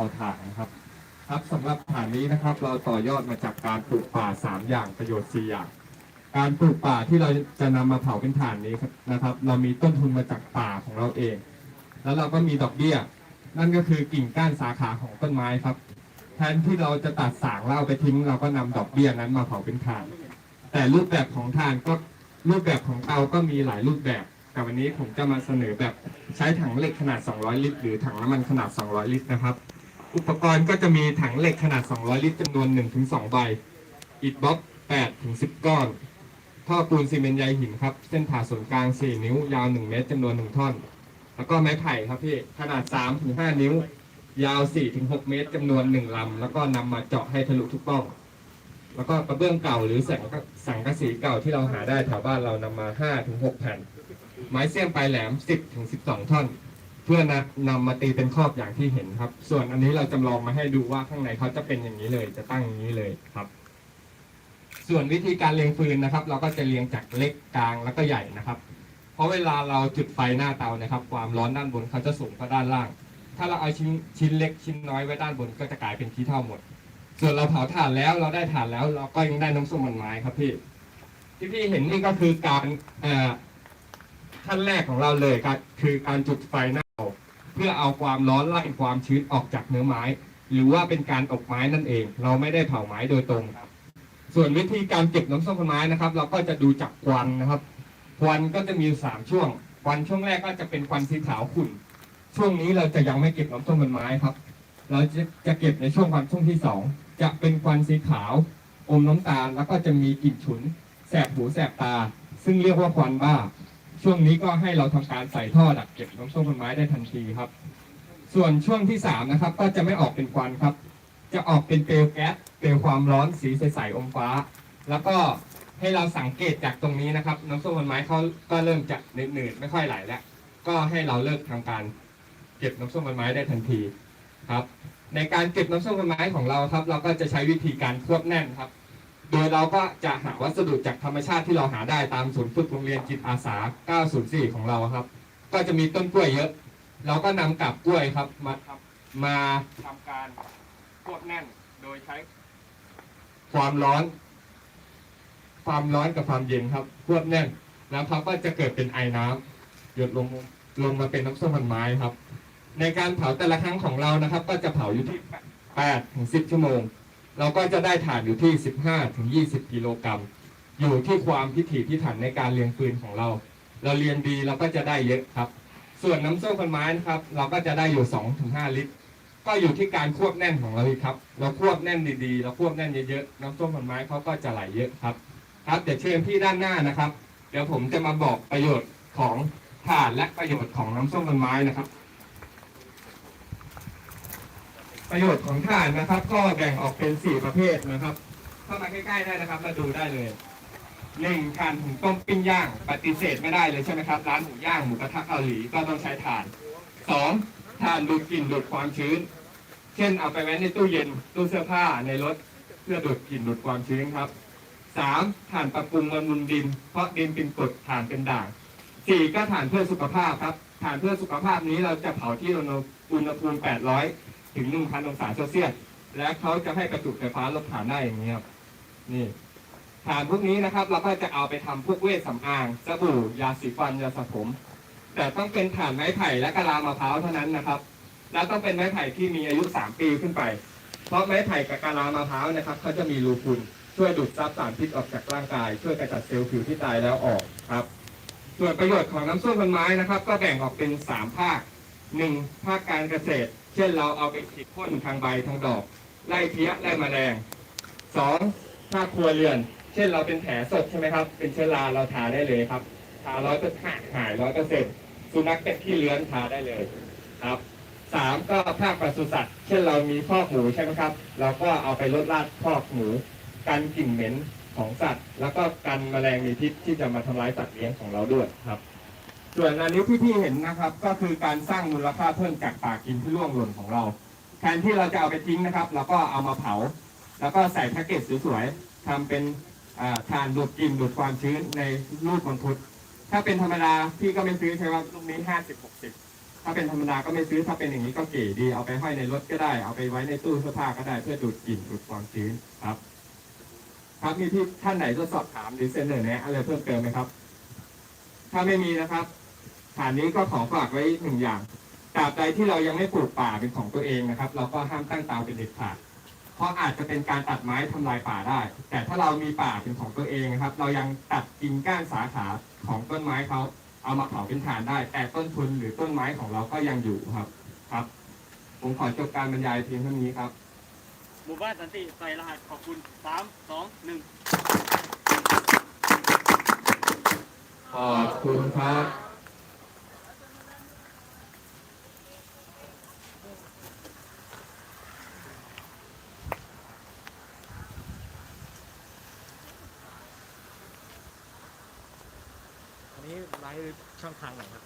ต่อถ่านนะครับ ครับสำหรับฐานนี้นะครับ เราต่อยอดมาจากการปลูกป่า 3 อย่างประโยชน์4อย่าง การปลูกป่าที่เราจะนำมาเผาเป็นฐานนี้นะครับ เรามีต้นทุนมาจากป่าของเราเอง แล้วเราก็มีดอกเบี้ย นั่นก็คือกิ่งก้านสาขาของต้นไม้ครับ แทนที่เราจะตัดสางแล้วเอาไปทิ้งเราก็นำดอกเบี้ยนั้นมาเผาเป็นถ่าน แต่รูปแบบของถ่านก็รูปแบบของเตาก็มีหลายรูปแบบแต่วันนี้ผมจะมาเสนอแบบใช้ถังเหล็กขนาด 200 ลิตร หรือถังน้ำมันขนาด 200 ลิตรนะครับ อุปกรณ์ก็จะมีถังเหล็กขนาด 200 ลิตรจำนวน 1-2 ใบ อิฐบล็อก8-10 ก้อน ท่อปูนซีเมนต์ใยหินครับ เส้นผ่าศูนย์กลาง 4 นิ้ว ยาว 1 เมตรจำนวน 1 ท่อน แล้วก็ไม้ไผ่ครับพี่ ขนาด 3-5 นิ้ว ยาว 4-6 เมตรจำนวน 1 ลำ แล้วก็นำมาเจาะให้ทะลุทุกป้อง แล้วก็กระเบื้องเก่าหรือสังกะสังกะสีเก่าที่เราหาได้แถวบ้านเรานำมา 5-6 แผ่น ไม้เสี้ยมปลายแหลม 10-12 ท่อน พื่อนำนำมาตีเป็นครอบอย่างที่เห็นครับ ส่วนอันนี้เราจำลองมาให้ดูว่าข้างในเขาจะเป็นอย่างนี้เลย จะตั้งอย่างนี้เลยครับ ส่วนวิธีการเรียงฟืนนะครับ เราก็จะเรียงจากเล็กกลางแล้วก็ใหญ่นะครับ เพราะเวลาเราจุดไฟหน้าเตานะครับ ความร้อนด้านบนเขาจะสูงกว่าด้านล่าง ถ้าเราเอาชิ้นชิ้นเล็กชิ้นน้อยไว้ด้านบนก็จะกลายเป็นขี้เท่าหมด ส่วนเราเผาถ่านแล้วเราได้ถ่านแล้ว เราก็ยังได้น้ำส้มมันไม้ครับพี่ที่พี่เห็นนี่ก็คือการเอ่อขั้นแรกของเราเลยก็คือการจุดไฟหน้า พื่อเอาความร้อนไล่ความชื้นออกจากเนื้อไม้ หรือว่าเป็นการอบไม้นั่นเอง เราไม่ได้เผาไม้โดยตรงครับ ส่วนวิธีการเก็บน้ำส้มไม้นะครับ เราก็จะดูจากควันนะครับควันก็จะมีสามช่วงควันช่วงแรกก็จะเป็นควันสีขาวขุ่น ช่วงนี้เราจะยังไม่เก็บน้ำส้มมันไม้ครับ เราจะจะเก็บในช่วงควันช่วงที่สองจะเป็นควันสีขาว อมน้ำตาลแล้วก็จะมีกลิ่นฉุน แสบหูแสบตา ซึ่งเรียกว่าควันบ้า ช่วงนี้ก็ให้เราทำการใส่ท่อดักเก็บน้ำส้มมันไม้ได้ทันทีครับ ส่วนช่วงที่สามนะครับก็จะไม่ออกเป็นควันครับ จะออกเป็นเปลวแก๊สเปลวความร้อนสีใสๆอมฟ้า แล้วก็ให้เราสังเกตจากตรงนี้นะครับ น้ำส้มมันไม้เขาก็เริ่มจะหนืดๆไม่ค่อยไหลแล้วก็ให้เราเลิกทำการเก็บน้ำส้มมันไม้ได้ทันทีครับ ในการเก็บน้ำส้มมันไม้ของเราครับ เราก็จะใช้วิธีการควบแน่นครับ โดยเราก็จะหาวัสดุจากธรรมชาติที่เราหาได้ตามศูนย์ฝึกโรงเรียนจิตอาสา 904 ของเราครับ ก็จะมีต้นกล้วยเยอะ เราก็นำกับกล้วยครับมาทำมาทำการควบแน่นโดยใช้ความร้อน ความร้อนกับความเย็นครับ ควบแน่นแล้วเขาก็จะเกิดเป็นไอน้ำหยดลงลงมาเป็นน้ำส้มมันไม้ครับ ในการเผาแต่ละครั้งของเรานะครับ ก็จะเผาอยู่ที่8ถึง10 ชั่วโมง เราก็จะได้ถ่านอยู่ที่ 15ถึง20 กิโลกรัม อยู่ที่ความพิถีพิถันในการเรียงฟืนของเรา เราเรียนดีเราก็จะได้เยอะครับ ส่วนน้ำส้มพันไม้นะครับ เราก็จะได้อยู่2ถึง5ลิตร ก็อยู่ที่การควบแน่นของเราครับ เราควบแน่นดีๆ เราควบแน่นเยอะๆ น้ำส้มพันไม้เขาก็จะไหลเยอะครับ ครับเดี๋ยวเชิญพี่ด้านหน้านะครับ เดี๋ยวผมจะมาบอกประโยชน์ของถ่านและประโยชน์ของน้ำส้มพันไม้นะครับ ประโยชน์ของถ่านนะครับ ก็แบ่งออกเป็นสี่ประเภทนะครับ เข้ามาใกล้ๆได้นะครับมาดูได้เลยหนึ่งถ่านหุงต้มปิ้งย่าง ปฏิเสธไม่ได้เลยใช่ไหมครับ ร้านหมูย่างหมูกระทะเกาหลีก็ต้องใช้ถ่านสองถ่านดูดกลิ่นดูดความชื้น เช่นเอาไปไว้ในตู้เย็นตู้เสื้อผ้าในรถเพื่อดูดกลิ่นดูดความชื้นครับสามถ่านปรับปรุงบำรุงดิน เพราะดินเป็นกรดถ่านเป็นด่างสี่ก็ถ่านเพื่อสุขภาพครับถ่านเพื่อสุขภาพนี้เราจะเผาที่อุณหภูมิ 800 ถึง1,000องศาเซลเซียสและเขาจะให้กระจุไฟฟ้าลดถ่านได้อย่างนี้ครับนี่ถ่านพวกนี้นะครับ เราก็จะเอาไปทำพวกเวชสำอางสบู่ยาสีฟันยาสระผม แต่ต้องเป็นถ่านไม้ไผ่และกะลามะพร้าวเท่านั้นนะครับ แล้วต้องเป็นไม้ไผ่ที่มีอายุ 3 ปีขึ้นไป เพราะไม้ไผ่กับกะลามะพร้าวนะครับเขาจะมีรูพุนช่วยดูดซับสารพิษออกจากร่างกาย ช่วยกระจัดเซลล์ผิวที่ตายแล้วออกครับ ส่วนประโยชน์ของน้ำส้มพันไม้นะครับ ก็แบ่งออกเป็น 3 ภาค 1. ภาคการเกษตร เช่นเราเอาไปฉีดพ่นทางใบทางดอก ไล่เพี้ยไล่แมลง 2. ภาครัวเรือน เช่นเราเป็นแผลสดใช่ไหมครับ เป็นเชื้อราเราทาได้เลยครับทาร้อยเปอร์เซ็นต์หายร้อยเปอร์เซ็นต์สุนัขเป็นที่เลื้อนทาได้เลยครับสามก็ภาคปศุสัตว์ เช่นเรามีคอกหมูใช่ไหมครับเราก็เอาไปลดราดคอกหมูกันกลิ่นเหม็นของสัตว์ แล้วก็กันแมลงมีพิษที่จะมาทำร้ายสัตว์เลี้ยงของเราด้วยครับ ส่วนอันนี้ที่พี่เห็นนะครับ ก็คือการสร้างมูลค่าเพิ่มจากป่ากินที่ร่วงหล่นของเรา แทนที่เราจะเอาไปทิ้งนะครับเราก็เอามาเผา แล้วก็ใส่แพ็กเกจสวยๆทำเป็นทานดูดกลิ่นดูดความชื้นในรูปมังคุดถ้าเป็นธรรมดาพี่ก็ไม่ซื้อใช่ไหมลูกนี้ห้าสิบหกสิบถ้าเป็นธรรมดาก็ไม่ซื้อถ้าเป็นอย่างนี้ก็เก๋ดีเอาไปห้อยในรถก็ได้ เอาไปไว้ในตู้เสื้อผ้าก็ได้เพื่อดูดกลิ่นดูดความชื้นครับ ครับมีที่ท่านไหนจะสอบถามหรือเสนอแนะอะไรเพิ่มเติมไหมครับ ถ้าไม่มีนะครับ ฐานนี้ก็ขอฝากไว้หนึ่งอย่างตราบใดที่เรายังไม่ปลูกป่าเป็นของตัวเองนะครับ เราก็ห้ามตั้งเตาเป็นเด็ดขาดเพราะอาจจะเป็นการตัดไม้ทำลายป่าได้ แต่ถ้าเรามีป่าเป็นของตัวเองนะครับ เรายังตัดกิ่งก้านสาขาของต้นไม้เขาเอามาเผาเป็นถ่านได้ แต่ต้นทุนหรือต้นไม้ของเราก็ยังอยู่ครับครับ ผมขอจบการบรรยายเพียงเท่านี้ครับหมู่บ้านสันติใส่รหัสขอบคุณสามสองหนึ่งขอบคุณครับ อันนี้ไลฟ์ ช่องทางไหนครับ